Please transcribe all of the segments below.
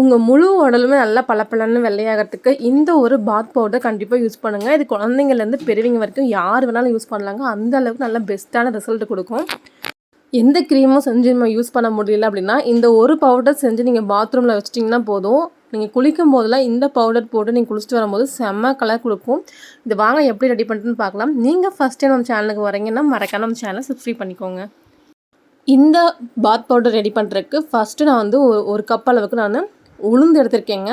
உங்கள் முழு உடலுமே நல்லா பளபளன்னு வெள்ளையாகிறதுக்கு இந்த ஒரு பாத் பவுடர் கண்டிப்பாக யூஸ் பண்ணுங்கள் இது குழந்தைங்கள்லேருந்து பெரியவங்க வரைக்கும் யார் வேணாலும் யூஸ் பண்ணலாங்க. அந்த அளவுக்கு நல்ல பெஸ்ட்டான ரிசல்ட் கொடுக்கும். எந்த க்ரீமும் செஞ்சு நம்ம யூஸ் பண்ண முடியல அப்படின்னா இந்த ஒரு பவுடர் செஞ்சு நீங்கள் பாத்ரூமில் வச்சிட்டிங்கன்னா போதும். நீங்கள் குளிக்கும் போதெல்லாம் இந்த பவுடர் போட்டு நீங்கள் குளிச்சுட்டு வரும்போது செம்ம கலர் கொடுக்கும். இது வாங்க எப்படி ரெடி பண்ணுறதுன்னு பார்க்கலாம். நீங்கள் ஃபஸ்ட் டைம் நம்ம சேனலுக்கு வரீங்கன்னா மறக்காம நம்ம சேனலை சப்ஸ்கிரைப் பண்ணிக்கோங்க. இந்த பாத் பவுடர் ரெடி பண்ணுறதுக்கு ஃபஸ்ட்டு நான் வந்து ஒரு ஒரு கப் அளவுக்கு நான் உளுந்து எடுத்திருக்கேங்க.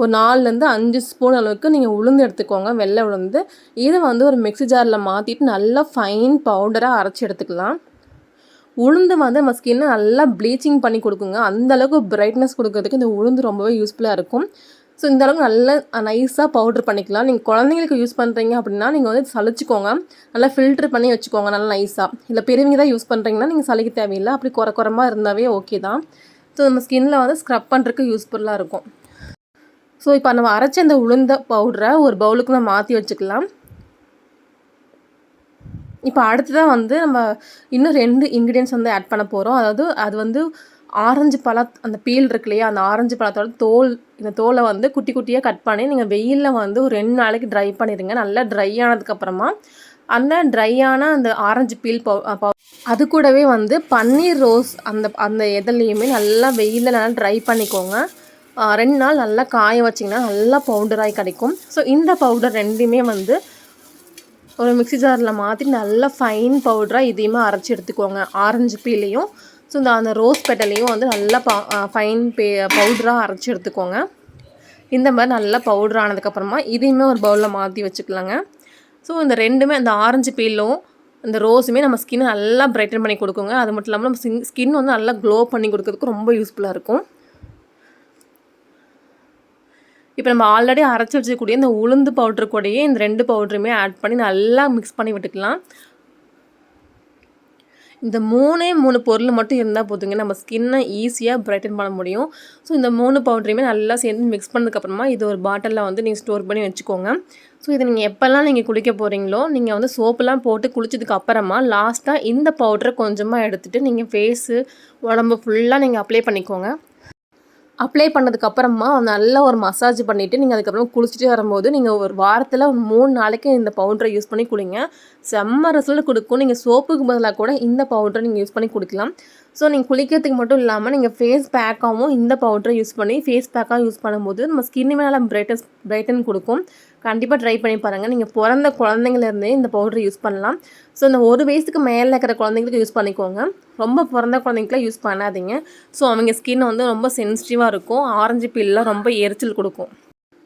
ஒரு நாலுலேருந்து அஞ்சு ஸ்பூன் அளவுக்கு நீங்கள் உளுந்து எடுத்துக்கோங்க வெள்ளை உளுந்து. இதை வந்து ஒரு மிக்ஸி ஜாரில் மாற்றிட்டு நல்லா ஃபைன் பவுடராக அரைச்சி எடுத்துக்கலாம். உளுந்து வந்து நம்ம ஸ்கின்னை நல்லா ப்ளீச்சிங் பண்ணி கொடுக்குங்க. அந்த அளவுக்கு பிரைட்னஸ் கொடுக்கறதுக்கு இந்த உளுந்து ரொம்பவே யூஸ்ஃபுல்லாக இருக்கும். ஸோ இந்த அளவுக்கு நல்ல நைஸாக பவுடர் பண்ணிக்கலாம். நீங்கள் குழந்தைங்களுக்கு யூஸ் பண்ணுறீங்க அப்படின்னா நீங்கள் வந்து சளிச்சிக்கோங்க நல்லா ஃபில்ட்ரு பண்ணி வச்சுக்கோங்க நல்லா நைஸாக இல்லை பெரியவங்க தான் யூஸ் பண்ணுறீங்கன்னா நீங்கள் சளிக்க தேவையில்லை. அப்படி குறை குறமாக இருந்தாவே ஓகே தான். ஸோ நம்ம ஸ்கின்னில் வந்து ஸ்க்ரப் பண்ணுறதுக்கு யூஸ்ஃபுல்லாக இருக்கும். ஸோ இப்போ நம்ம அரைச்ச அந்த உளுந்த பவுடரை ஒரு பவுலுக்கு நம்ம மாற்றி வச்சுக்கலாம். இப்போ அடுத்ததாக வந்து நம்ம இன்னும் ரெண்டு இன்க்ரீடியன்ஸ் வந்து ஆட் பண்ண போகிறோம் அதாவது அது வந்து ஆரஞ்சு பழ அந்த பீல் இருக்கு இல்லையா அந்த ஆரஞ்சு பழத்தோட தோல் இந்த தோலை வந்து குட்டி குட்டியாக கட் பண்ணி நீங்கள் வெயிலில் வந்து ஒரு ரெண்டு நாளைக்கு ட்ரை பண்ணிடுங்க. நல்லா ட்ரை ஆனதுக்கப்புறமா அந்த ட்ரையான அந்த ஆரஞ்சு பீல் பவு அது கூடவே வந்து பன்னீர் ரோஸ் அந்த அந்த எதுலேயுமே நல்லா வெயிலில் நல்லா ட்ரை பண்ணிக்கோங்க. ரெண்டு நாள் நல்லா காய வச்சிங்கன்னா நல்லா பவுடராகி கிடைக்கும். ஸோ இந்த பவுடர் ரெண்டுமே வந்து ஒரு மிக்சி ஜாரில் மாற்றி நல்லா ஃபைன் பவுடராக இதையுமே அரைச்சி எடுத்துக்கோங்க. ஆரஞ்சு பீலையும் ஸோ இந்த அந்த ரோஸ் பெட்டலையும் வந்து நல்லா ப ஃபைன் பே பவுடராக அரைச்சி எடுத்துக்கோங்க. இந்த மாதிரி நல்லா பவுடர் ஆனதுக்கப்புறமா இதையுமே ஒரு பவுலில் மாற்றி வச்சுக்கலாங்க. ஸோ இந்த ரெண்டுமே அந்த ஆரஞ்சு பீலும் இந்த ரோஸுமே நம்ம ஸ்கின் நல்லா பிரைட்டன் பண்ணி கொடுக்குங்க. அது மட்டும் இல்லாமல் நம்ம ஸ்கின் வந்து நல்லா க்ளோ பண்ணி கொடுக்கறதுக்கு ரொம்ப யூஸ்ஃபுல்லாக இருக்கும். இப்போ நம்ம ஆல்ரெடி அரைச்சி வச்சக்கூடிய இந்த உளுந்து பவுட்ரு கூடயே இந்த ரெண்டு பவுட்ருமே ஆட் பண்ணி நல்லா மிக்ஸ் பண்ணி விட்டுக்கலாம். இந்த மூணே மூணு பொருள் மட்டும் இருந்தால் போதுங்க. நம்ம ஸ்கின்னை ஈஸியாக பிரைட்டன் பண்ண முடியும். ஸோ இந்த மூணு பவுடரையுமே நல்லா சேர்ந்து மிக்ஸ் பண்ணதுக்கப்புறமா இது ஒரு பாட்டிலில் வந்து நீங்கள் ஸ்டோர் பண்ணி வச்சுக்கோங்க. ஸோ இதை நீங்கள் எப்போல்லாம் நீங்கள் குளிக்க போகிறீங்களோ நீங்கள் வந்து சோப்பெல்லாம் போட்டு குளிச்சதுக்கு அப்புறமா லாஸ்ட்டாக இந்த பவுடரை கொஞ்சமாக எடுத்துகிட்டு நீங்கள் ஃபேஸு உடம்பு ஃபுல்லாக நீங்கள் அப்ளை பண்ணிக்கோங்க. அப்ளை பண்ணதுக்கப்புறமா நல்லா ஒரு மசாஜ் பண்ணிவிட்டு நீங்கள் அதுக்கப்புறம் குளிச்சுட்டு வரும்போது நீங்கள் ஒரு வாரத்தில் ஒரு மூணு நாளைக்கு இந்த பவுடரை யூஸ் பண்ணி குடிங்க செம்ம ரிசல்ட் கொடுக்கும். நீங்கள் சோப்புக்கு பதிலாக கூட இந்த பவுடரை நீங்கள் யூஸ் பண்ணி குடிக்கலாம். ஸோ நீங்கள் குளிக்கிறதுக்கு மட்டும் இல்லாமல் நீங்கள் ஃபேஸ் பேக்காகவும் இந்த பவுடரை யூஸ் பண்ணி ஃபேஸ் பேக்காக யூஸ் பண்ணும்போது நம்ம ஸ்கின் மேலே பிரைட்டஸ் பிரைட்டன் கொடுக்கும். கண்டிப்பாக ட்ரை பண்ணி பாருங்கள் நீங்கள் பிறந்த குழந்தைங்கலேருந்தே இந்த பவுடரை யூஸ் பண்ணலாம். ஸோ இந்த ஒரு வயசுக்கு மேலே இருக்கிற குழந்தைங்களுக்கு யூஸ் பண்ணிக்கோங்க. ரொம்ப பிறந்த குழந்தைங்களுக்குலாம் யூஸ் பண்ணாதீங்க. ஸோ அவங்க ஸ்கின் வந்து ரொம்ப சென்சிட்டிவாக இருக்கும். ஆரஞ்சு பில்லாம் ரொம்ப எரிச்சல் கொடுக்கும்.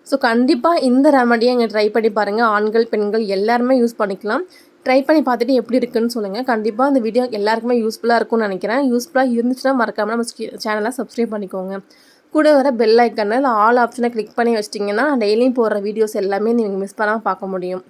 ஸோ கண்டிப்பாக இந்த ரெமடியை இங்கே ட்ரை பண்ணி பாருங்கள் ஆண்கள் பெண்கள் எல்லாருமே யூஸ் பண்ணிக்கலாம். ட்ரை பண்ணி பார்த்துட்டு எப்படி இருக்குன்னு சொல்லுங்கள் கண்டிப்பாக இந்த வீடியோ எல்லாருக்குமே யூஸ்ஃபுல்லாக இருக்கும்னு நினைக்கிறேன். யூஸ்ஃபுல்லாக இருந்துச்சுன்னா மறக்காமல் நம்ம சேனலை சப்ஸ்கிரைப் பண்ணிக்கோங்க. கூட வர பெல் ஐக்கனில் ஆல் ஆப்ஷனை கிளிக் பண்ணி வச்சிட்டிங்கன்னா டெய்லியும் போடுற வீடியோஸ் எல்லாமே நீங்கள் மிஸ் பண்ணாமல் பார்க்க முடியும்.